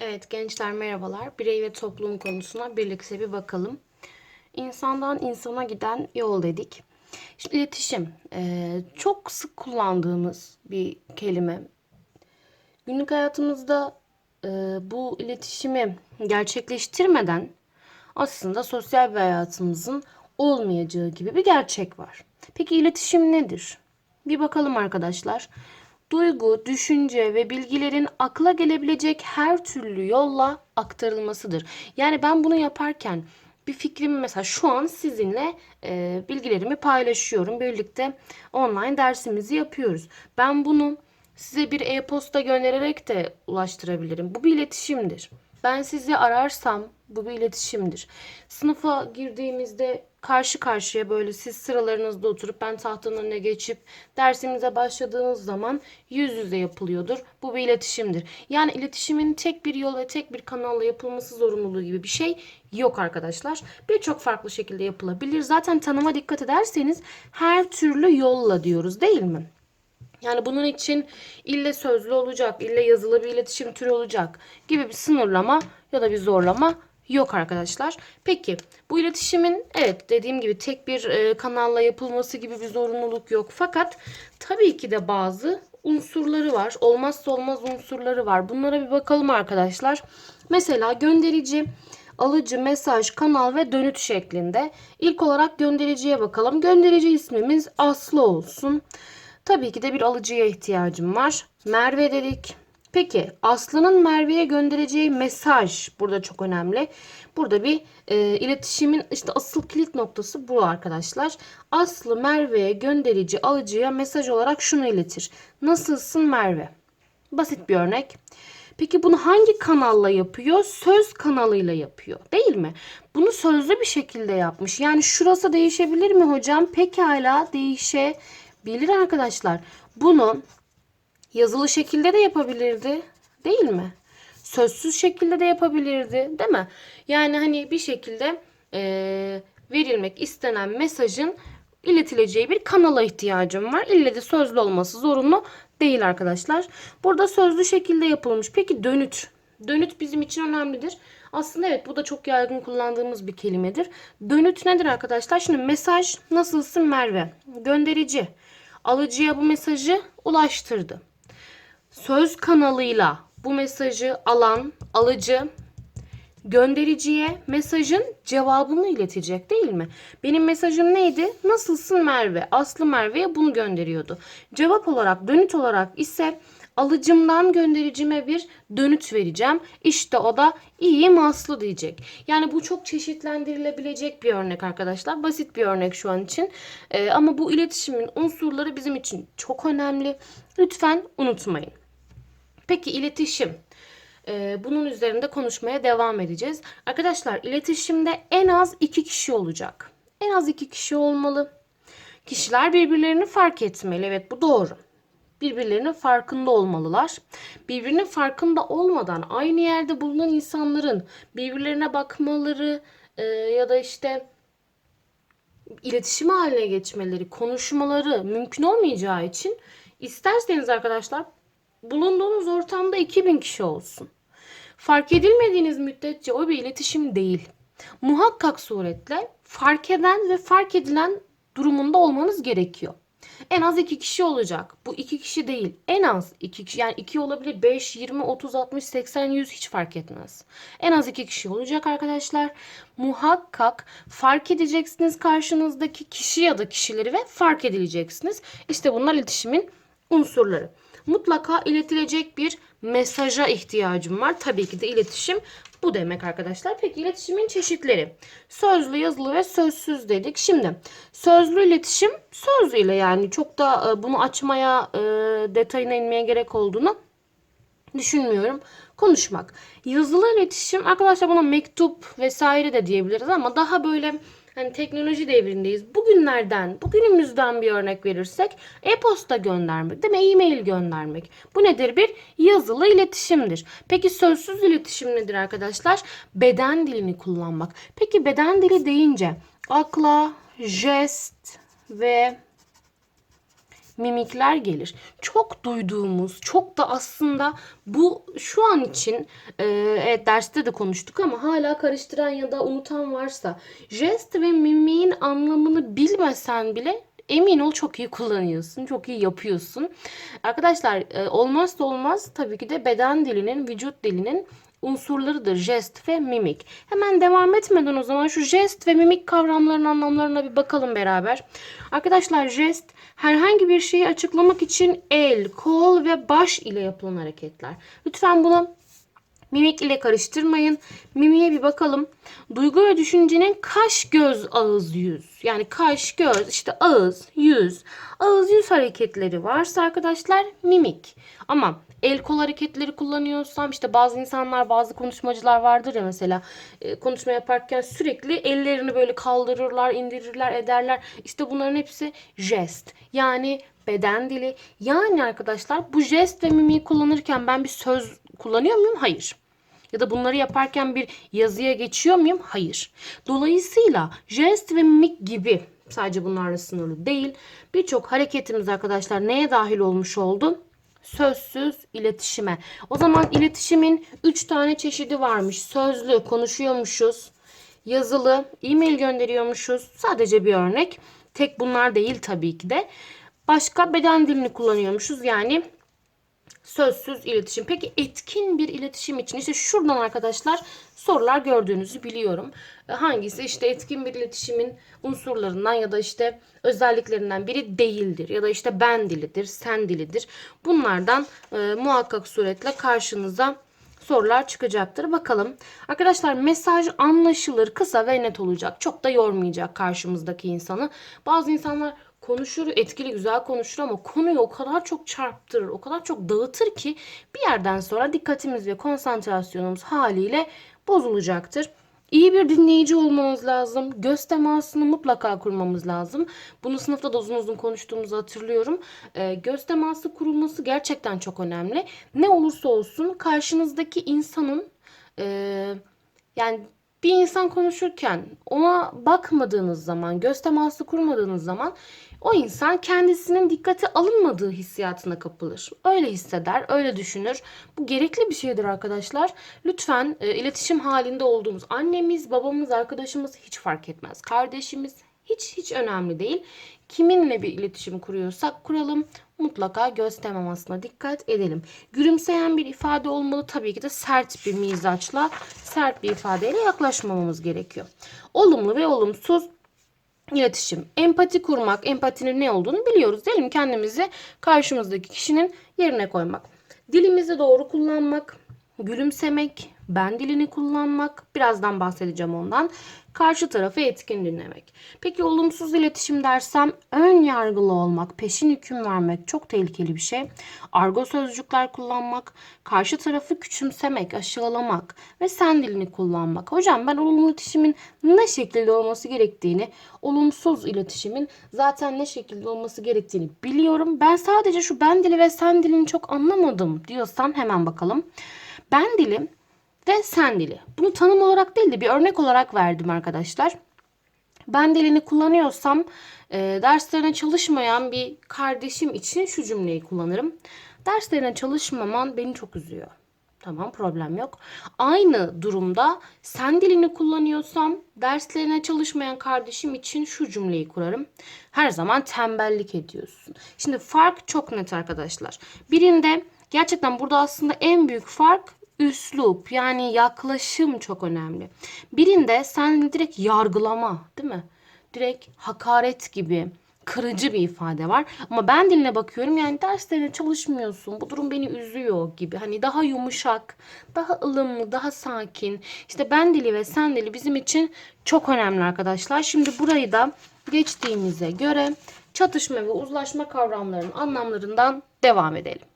Evet gençler merhabalar. Birey ve toplum konusuna birlikte bir bakalım. İnsandan insana giden yol dedik. Şimdi iletişim eee, çok sık kullandığımız bir kelime. Günlük hayatımızda eee, bu iletişimi gerçekleştirmeden aslında sosyal bir hayatımızın olmayacağı gibi bir gerçek var. Peki iletişim nedir? Bir bakalım arkadaşlar. Duygu, düşünce ve bilgilerin akla gelebilecek her türlü yolla aktarılmasıdır. Yani ben bunu yaparken bir fikrimi mesela şu an sizinle e, bilgilerimi paylaşıyorum. Birlikte online dersimizi yapıyoruz. Ben bunu size bir e-posta göndererek de ulaştırabilirim. Bu bir iletişimdir. Ben sizi ararsam bu bir iletişimdir. Sınıfa girdiğimizde karşı karşıya böyle siz sıralarınızda oturup ben tahtanın önüne geçip dersimize başladığınız zaman yüz yüze yapılıyordur. Bu bir iletişimdir. Yani iletişimin tek bir yol ve tek bir kanalla yapılması zorunluluğu gibi bir şey yok arkadaşlar. Birçok farklı şekilde yapılabilir. Zaten tanıma dikkat ederseniz her türlü yolla diyoruz değil mi? Yani bunun için ille sözlü olacak, ille yazılı bir iletişim türü olacak gibi bir sınırlama ya da bir zorlama yok arkadaşlar. Peki bu iletişimin evet dediğim gibi tek bir e, kanalla yapılması gibi bir zorunluluk yok. Fakat tabii ki de bazı unsurları var. Olmazsa olmaz unsurları var. Bunlara bir bakalım arkadaşlar. Mesela gönderici, alıcı, mesaj, kanal ve dönüt şeklinde. İlk olarak göndericiye bakalım. Gönderici ismimiz Aslı olsun. Tabii ki de bir alıcıya ihtiyacım var. Merve dedik. Peki Aslı'nın Merve'ye göndereceği mesaj burada çok önemli. Burada bir e, iletişimin işte asıl kilit noktası bu arkadaşlar. Aslı Merve'ye gönderici alıcıya mesaj olarak şunu iletir. Nasılsın Merve? Basit bir örnek. Peki bunu hangi kanalla yapıyor? Söz kanalıyla yapıyor. Değil mi? Bunu sözlü bir şekilde yapmış. Yani şurası değişebilir mi hocam? Pekala değişebilir arkadaşlar. Bunu yazılı şekilde de yapabilirdi. Değil mi? Sözsüz şekilde de yapabilirdi. Değil mi? Yani hani bir şekilde eee, verilmek istenen mesajın iletileceği bir kanala ihtiyacım var. İlle de sözlü olması zorunlu değil arkadaşlar. Burada sözlü şekilde yapılmış. Peki dönüt. Dönüt bizim için önemlidir. Aslında evet bu da çok yaygın kullandığımız bir kelimedir. Dönüt nedir arkadaşlar? Şimdi mesaj nasılsın Merve? Gönderici. Alıcıya bu mesajı ulaştırdı. Söz kanalıyla bu mesajı alan alıcı göndericiye mesajın cevabını iletecek değil mi? Benim mesajım neydi? Nasılsın Merve? Aslı Merve'ye bunu gönderiyordu. Cevap olarak dönüt olarak ise alıcımdan göndericime bir dönüt vereceğim. İşte o da iyiyim Aslı diyecek. Yani bu çok çeşitlendirilebilecek bir örnek arkadaşlar. Basit bir örnek şu an için. Ee, ama bu iletişimin unsurları bizim için çok önemli. Lütfen unutmayın. Peki iletişim. Bunun üzerinde konuşmaya devam edeceğiz. Arkadaşlar iletişimde en az iki kişi olacak. En az iki kişi olmalı. Kişiler birbirlerini fark etmeli. Evet bu doğru. Birbirlerinin farkında olmalılar. Birbirinin farkında olmadan aynı yerde bulunan insanların birbirlerine bakmaları ya da işte iletişim haline geçmeleri, konuşmaları mümkün olmayacağı için isterseniz arkadaşlar bulunduğunuz ortamda 2000 kişi olsun. Fark edilmediğiniz müddetçe o bir iletişim değil. Muhakkak suretle fark eden ve fark edilen durumunda olmanız gerekiyor. En az iki kişi olacak. Bu iki kişi değil. En az iki kişi. Yani iki olabilir. 5, 20, 30, 60, 80, 100 hiç fark etmez. En az iki kişi olacak arkadaşlar. Muhakkak fark edeceksiniz karşınızdaki kişi ya da kişileri ve fark edileceksiniz. İşte bunlar iletişimin unsurları. Mutlaka iletilecek bir mesaja ihtiyacım var. Tabii ki de iletişim bu demek arkadaşlar. Peki iletişimin çeşitleri. Sözlü, yazılı ve sözsüz dedik. Şimdi sözlü iletişim söz ile yani çok da e, bunu açmaya, e, detayına inmeye gerek olduğunu düşünmüyorum. Konuşmak. Yazılı iletişim arkadaşlar buna mektup vesaire de diyebiliriz ama daha böyle hani teknoloji devrindeyiz. Bugünlerden, bugünümüzden bir örnek verirsek e-posta göndermek değil mi? E-mail göndermek. Bu nedir? Bir yazılı iletişimdir. Peki sözsüz iletişim nedir arkadaşlar? Beden dilini kullanmak. Peki beden dili deyince akla jest ve mimikler gelir. Çok duyduğumuz, çok da aslında bu şu an için e, evet derste de konuştuk ama hala karıştıran ya da unutan varsa jest ve mimiğin anlamını bilmesen bile emin ol çok iyi kullanıyorsun, çok iyi yapıyorsun. Arkadaşlar e, olmazsa olmaz tabii ki de beden dilinin, vücut dilinin unsurlarıdır jest ve mimik. Hemen devam etmeden o zaman şu jest ve mimik kavramlarının anlamlarına bir bakalım beraber. Arkadaşlar jest herhangi bir şeyi açıklamak için el, kol ve baş ile yapılan hareketler. Lütfen bunu Mimik ile karıştırmayın. Mimiğe bir bakalım. Duygu ve düşüncenin kaş, göz, ağız, yüz. Yani kaş, göz, işte ağız, yüz. Ağız, yüz hareketleri varsa arkadaşlar mimik. Ama el kol hareketleri kullanıyorsam işte bazı insanlar bazı konuşmacılar vardır ya mesela e, konuşma yaparken sürekli ellerini böyle kaldırırlar, indirirler, ederler. İşte bunların hepsi jest. Yani beden dili. Yani arkadaşlar bu jest ve mimiği kullanırken ben bir söz kullanıyor muyum? Hayır. Ya da bunları yaparken bir yazıya geçiyor muyum? Hayır. Dolayısıyla jest ve mimik gibi sadece bunlarla sınırlı değil. Birçok hareketimiz arkadaşlar neye dahil olmuş oldu? Sözsüz iletişime. O zaman iletişimin 3 tane çeşidi varmış. Sözlü konuşuyormuşuz. Yazılı e-mail gönderiyormuşuz. Sadece bir örnek. Tek bunlar değil tabii ki de. Başka beden dilini kullanıyormuşuz. Yani sözsüz iletişim. Peki etkin bir iletişim için işte şuradan arkadaşlar sorular gördüğünüzü biliyorum. E, Hangisi işte etkin bir iletişimin unsurlarından ya da işte özelliklerinden biri değildir ya da işte ben dilidir, sen dilidir. Bunlardan e, muhakkak suretle karşınıza sorular çıkacaktır. Bakalım. Arkadaşlar mesaj anlaşılır, kısa ve net olacak. Çok da yormayacak karşımızdaki insanı. Bazı insanlar konuşur, etkili güzel konuşur ama konuyu o kadar çok çarptırır, o kadar çok dağıtır ki bir yerden sonra dikkatimiz ve konsantrasyonumuz haliyle bozulacaktır. İyi bir dinleyici olmamız lazım. Göz temasını mutlaka kurmamız lazım. Bunu sınıfta da uzun uzun konuştuğumuzu hatırlıyorum. Ee, göz teması kurulması gerçekten çok önemli. Ne olursa olsun karşınızdaki insanın e, yani bir insan konuşurken ona bakmadığınız zaman, göz teması kurmadığınız zaman o insan kendisinin dikkate alınmadığı hissiyatına kapılır. Öyle hisseder, öyle düşünür. Bu gerekli bir şeydir arkadaşlar. Lütfen e, iletişim halinde olduğumuz annemiz, babamız, arkadaşımız hiç fark etmez. Kardeşimiz hiç hiç önemli değil. Kiminle bir iletişim kuruyorsak kuralım. Mutlaka göz temamasına dikkat edelim. Gülümseyen bir ifade olmalı. Tabii ki de sert bir mizaçla, sert bir ifadeyle yaklaşmamamız gerekiyor. Olumlu ve olumsuz İletişim. Empati kurmak, empatinin ne olduğunu biliyoruz değil mi? Kendimizi karşımızdaki kişinin yerine koymak. Dilimizi doğru kullanmak, gülümsemek, ben dilini kullanmak, birazdan bahsedeceğim ondan. Karşı tarafı etkin dinlemek. Peki olumsuz iletişim dersem ön yargılı olmak, peşin hüküm vermek çok tehlikeli bir şey. Argo sözcükler kullanmak, karşı tarafı küçümsemek, aşağılamak ve sen dilini kullanmak. Hocam ben olumlu iletişimin ne şekilde olması gerektiğini, olumsuz iletişimin zaten ne şekilde olması gerektiğini biliyorum. Ben sadece şu ben dili ve sen dilini çok anlamadım diyorsan hemen bakalım. Ben dilim ve sen dili. Bunu tanım olarak değil de bir örnek olarak verdim arkadaşlar. Ben dilini kullanıyorsam e, derslerine çalışmayan bir kardeşim için şu cümleyi kullanırım. Derslerine çalışmaman beni çok üzüyor. Tamam problem yok. Aynı durumda sen dilini kullanıyorsam derslerine çalışmayan kardeşim için şu cümleyi kurarım. Her zaman tembellik ediyorsun. Şimdi fark çok net arkadaşlar. Birinde gerçekten burada aslında en büyük fark üslup yani yaklaşım çok önemli. Birinde sen direkt yargılama değil mi? Direkt hakaret gibi kırıcı bir ifade var. Ama ben diline bakıyorum yani derslerine çalışmıyorsun. Bu durum beni üzüyor gibi. Hani daha yumuşak, daha ılımlı, daha sakin. İşte ben dili ve sen dili bizim için çok önemli arkadaşlar. Şimdi burayı da geçtiğimize göre çatışma ve uzlaşma kavramlarının anlamlarından devam edelim.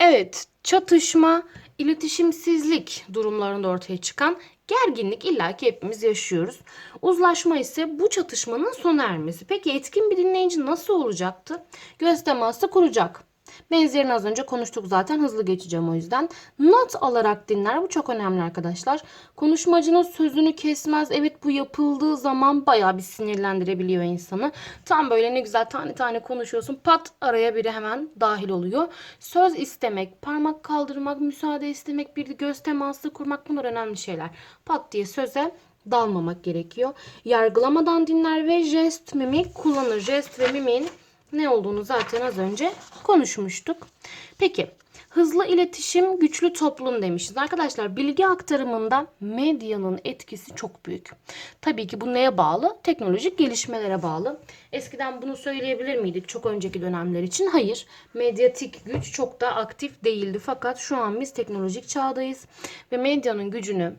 Evet, çatışma, iletişimsizlik durumlarında ortaya çıkan gerginlik illaki hepimiz yaşıyoruz. Uzlaşma ise bu çatışmanın sona ermesi. Peki etkin bir dinleyici nasıl olacaktı? Göz teması kuracak. Benzerini az önce konuştuk zaten. Hızlı geçeceğim o yüzden. Not alarak dinler. Bu çok önemli arkadaşlar. Konuşmacının sözünü kesmez. Evet bu yapıldığı zaman bayağı bir sinirlendirebiliyor insanı. Tam böyle ne güzel tane tane konuşuyorsun. Pat araya biri hemen dahil oluyor. Söz istemek, parmak kaldırmak, müsaade istemek, bir göz teması kurmak bunlar önemli şeyler. Pat diye söze dalmamak gerekiyor. Yargılamadan dinler ve jest, mimik kullanır. Jest ve mimiğin ne olduğunu zaten az önce konuşmuştuk. Peki hızlı iletişim güçlü toplum demişiz. Arkadaşlar bilgi aktarımında medyanın etkisi çok büyük. Tabii ki bu neye bağlı? Teknolojik gelişmelere bağlı. Eskiden bunu söyleyebilir miydik çok önceki dönemler için? Hayır. Medyatik güç çok da aktif değildi. Fakat şu an biz teknolojik çağdayız ve medyanın gücünü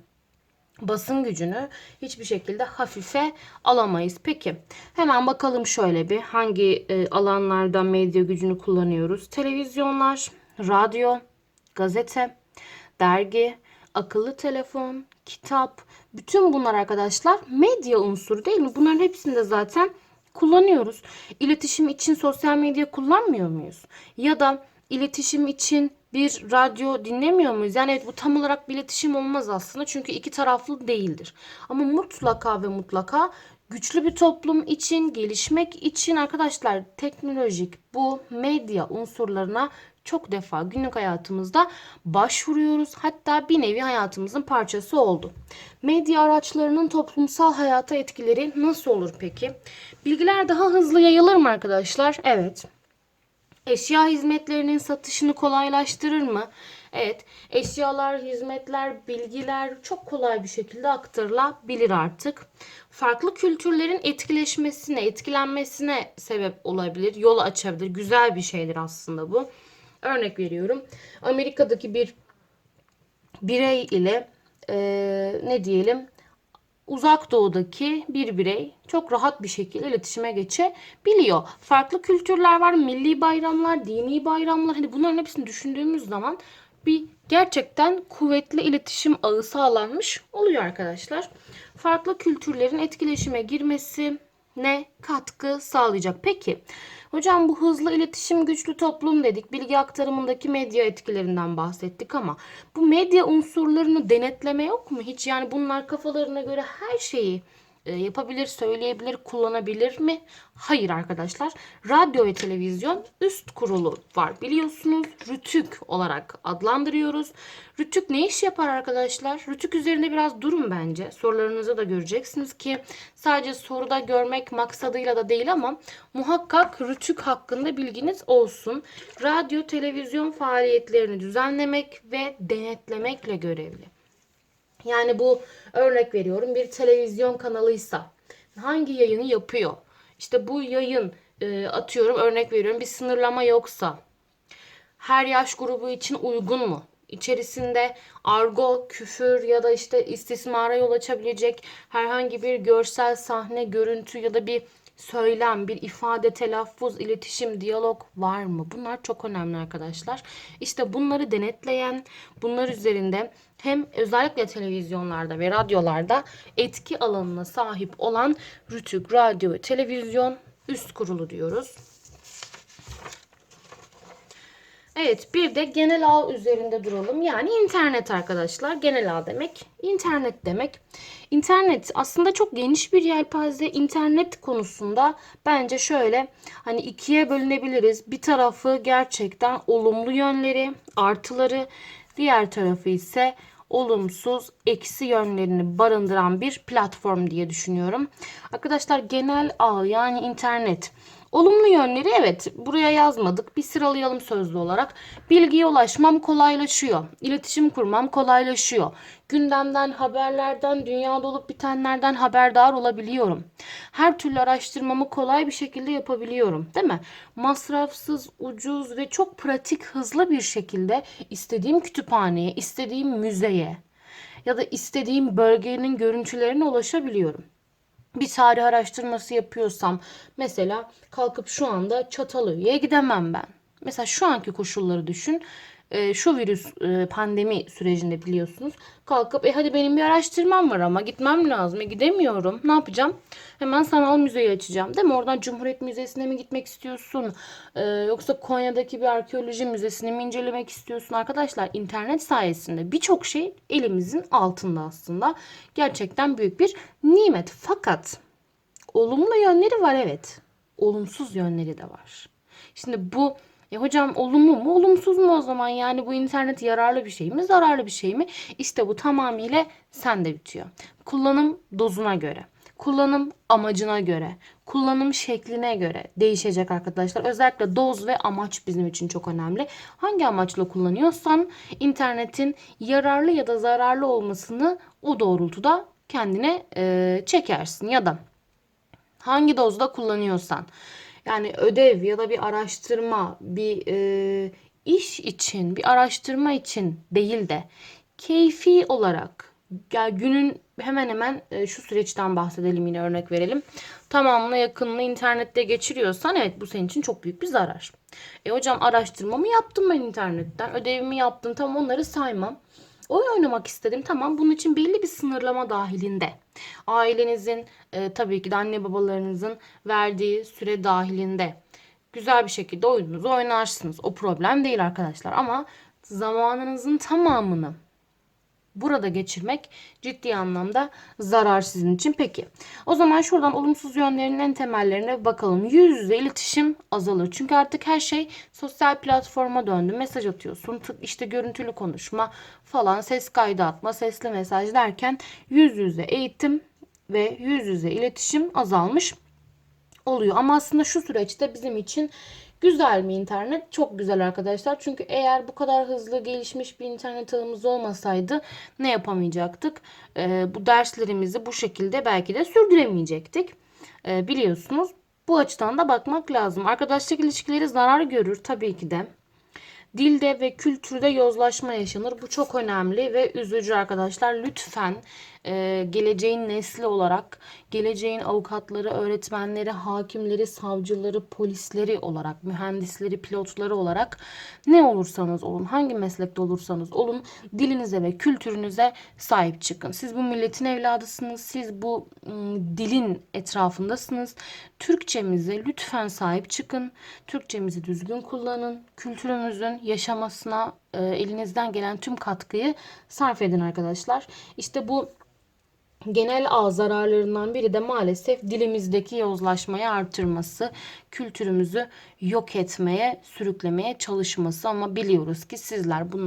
basın gücünü hiçbir şekilde hafife alamayız. Peki hemen bakalım şöyle bir hangi e, alanlarda medya gücünü kullanıyoruz? Televizyonlar, radyo, gazete, dergi, akıllı telefon, kitap, bütün bunlar arkadaşlar medya unsuru değil mi? Bunların hepsini de zaten kullanıyoruz. İletişim için sosyal medya kullanmıyor muyuz? Ya da iletişim için bir radyo dinlemiyor muyuz? Yani evet bu tam olarak bir iletişim olmaz aslında. Çünkü iki taraflı değildir. Ama mutlaka ve mutlaka güçlü bir toplum için, gelişmek için arkadaşlar teknolojik bu medya unsurlarına çok defa günlük hayatımızda başvuruyoruz. Hatta bir nevi hayatımızın parçası oldu. Medya araçlarının toplumsal hayata etkileri nasıl olur peki? Bilgiler daha hızlı yayılır mı arkadaşlar? Evet. Eşya hizmetlerinin satışını kolaylaştırır mı? Evet, eşyalar, hizmetler, bilgiler çok kolay bir şekilde aktarılabilir artık. Farklı kültürlerin etkileşmesine, etkilenmesine sebep olabilir, yol açabilir. Güzel bir şeydir aslında bu. Örnek veriyorum. Amerika'daki bir birey ile e, ne diyelim uzak doğudaki bir birey çok rahat bir şekilde iletişime geçebiliyor. Farklı kültürler var, milli bayramlar, dini bayramlar. Hani bunların hepsini düşündüğümüz zaman bir gerçekten kuvvetli iletişim ağı sağlanmış oluyor arkadaşlar. Farklı kültürlerin etkileşime girmesi ne katkı sağlayacak? Peki hocam bu hızlı iletişim güçlü toplum dedik. Bilgi aktarımındaki medya etkilerinden bahsettik ama bu medya unsurlarını denetleme yok mu? Hiç yani bunlar kafalarına göre her şeyi yapabilir, söyleyebilir, kullanabilir mi? Hayır arkadaşlar. Radyo ve televizyon üst kurulu var biliyorsunuz. Rütük olarak adlandırıyoruz. Rütük ne iş yapar arkadaşlar? Rütük üzerinde biraz durun bence. Sorularınızı da göreceksiniz ki sadece soruda görmek maksadıyla da değil ama muhakkak Rütük hakkında bilginiz olsun. Radyo, televizyon faaliyetlerini düzenlemek ve denetlemekle görevli. Yani bu örnek veriyorum bir televizyon kanalıysa hangi yayını yapıyor? İşte bu yayın e, atıyorum örnek veriyorum bir sınırlama yoksa her yaş grubu için uygun mu? İçerisinde argo, küfür ya da işte istismara yol açabilecek herhangi bir görsel sahne, görüntü ya da bir söylem, bir ifade, telaffuz, iletişim, diyalog var mı? Bunlar çok önemli arkadaşlar. İşte bunları denetleyen, bunlar üzerinde hem özellikle televizyonlarda ve radyolarda etki alanına sahip olan Rütük Radyo ve Televizyon Üst Kurulu diyoruz. Evet bir de genel ağ üzerinde duralım. Yani internet arkadaşlar. Genel ağ demek internet demek. İnternet aslında çok geniş bir yelpaze. İnternet konusunda bence şöyle hani ikiye bölünebiliriz. Bir tarafı gerçekten olumlu yönleri, artıları. Diğer tarafı ise olumsuz, eksi yönlerini barındıran bir platform diye düşünüyorum. Arkadaşlar genel ağ yani internet Olumlu yönleri evet buraya yazmadık. Bir sıralayalım sözlü olarak. Bilgiye ulaşmam kolaylaşıyor. İletişim kurmam kolaylaşıyor. Gündemden, haberlerden, dünyada olup bitenlerden haberdar olabiliyorum. Her türlü araştırmamı kolay bir şekilde yapabiliyorum. Değil mi? Masrafsız, ucuz ve çok pratik, hızlı bir şekilde istediğim kütüphaneye, istediğim müzeye ya da istediğim bölgenin görüntülerine ulaşabiliyorum bir tarih araştırması yapıyorsam mesela kalkıp şu anda Çatalhöyük'e gidemem ben. Mesela şu anki koşulları düşün. E, şu virüs e, pandemi sürecinde biliyorsunuz kalkıp e hadi benim bir araştırmam var ama gitmem lazım. E, gidemiyorum. Ne yapacağım? Hemen sanal müzeyi açacağım. Değil mi? Oradan Cumhuriyet Müzesi'ne mi gitmek istiyorsun? E, yoksa Konya'daki bir arkeoloji müzesini mi incelemek istiyorsun? Arkadaşlar internet sayesinde birçok şey elimizin altında aslında. Gerçekten büyük bir nimet. Fakat olumlu yönleri var evet. Olumsuz yönleri de var. Şimdi bu e hocam olumlu mu olumsuz mu o zaman yani bu internet yararlı bir şey mi zararlı bir şey mi? İşte bu tamamıyla sende bitiyor. Kullanım dozuna göre, kullanım amacına göre, kullanım şekline göre değişecek arkadaşlar. Özellikle doz ve amaç bizim için çok önemli. Hangi amaçla kullanıyorsan internetin yararlı ya da zararlı olmasını o doğrultuda kendine e, çekersin ya da hangi dozda kullanıyorsan. Yani ödev ya da bir araştırma, bir e, iş için, bir araştırma için değil de keyfi olarak ya günün hemen hemen e, şu süreçten bahsedelim yine örnek verelim. Tamamına yakınını internette geçiriyorsan evet bu senin için çok büyük bir zarar. E hocam araştırmamı yaptım ben internetten, ödevimi yaptım tamam onları saymam. Oyun oynamak istedim. Tamam bunun için belli bir sınırlama dahilinde. Ailenizin e, tabii ki de anne babalarınızın verdiği süre dahilinde. Güzel bir şekilde oyununuzu oynarsınız. O problem değil arkadaşlar. Ama zamanınızın tamamını burada geçirmek ciddi anlamda zarar sizin için. Peki o zaman şuradan olumsuz yönlerinin en temellerine bakalım. Yüz yüze iletişim azalır. Çünkü artık her şey sosyal platforma döndü. Mesaj atıyorsun işte görüntülü konuşma falan ses kaydı atma sesli mesaj derken yüz yüze eğitim ve yüz yüze iletişim azalmış oluyor. Ama aslında şu süreçte bizim için güzel mi internet? Çok güzel arkadaşlar. Çünkü eğer bu kadar hızlı gelişmiş bir internet ağımız olmasaydı ne yapamayacaktık? Ee, bu derslerimizi bu şekilde belki de sürdüremeyecektik. Ee, biliyorsunuz. Bu açıdan da bakmak lazım. Arkadaşlık ilişkileri zarar görür tabii ki de. Dilde ve kültürde yozlaşma yaşanır. Bu çok önemli ve üzücü arkadaşlar. Lütfen e, geleceğin nesli olarak, geleceğin avukatları, öğretmenleri, hakimleri, savcıları, polisleri olarak, mühendisleri, pilotları olarak ne olursanız olun, hangi meslekte olursanız olun dilinize ve kültürünüze sahip çıkın. Siz bu milletin evladısınız. Siz bu ım, dilin etrafındasınız. Türkçemize lütfen sahip çıkın. Türkçemizi düzgün kullanın. Kültürümüzün yaşamasına e, elinizden gelen tüm katkıyı sarf edin arkadaşlar. İşte bu genel ağ zararlarından biri de maalesef dilimizdeki yozlaşmayı artırması, kültürümüzü yok etmeye, sürüklemeye çalışması. Ama biliyoruz ki sizler bunları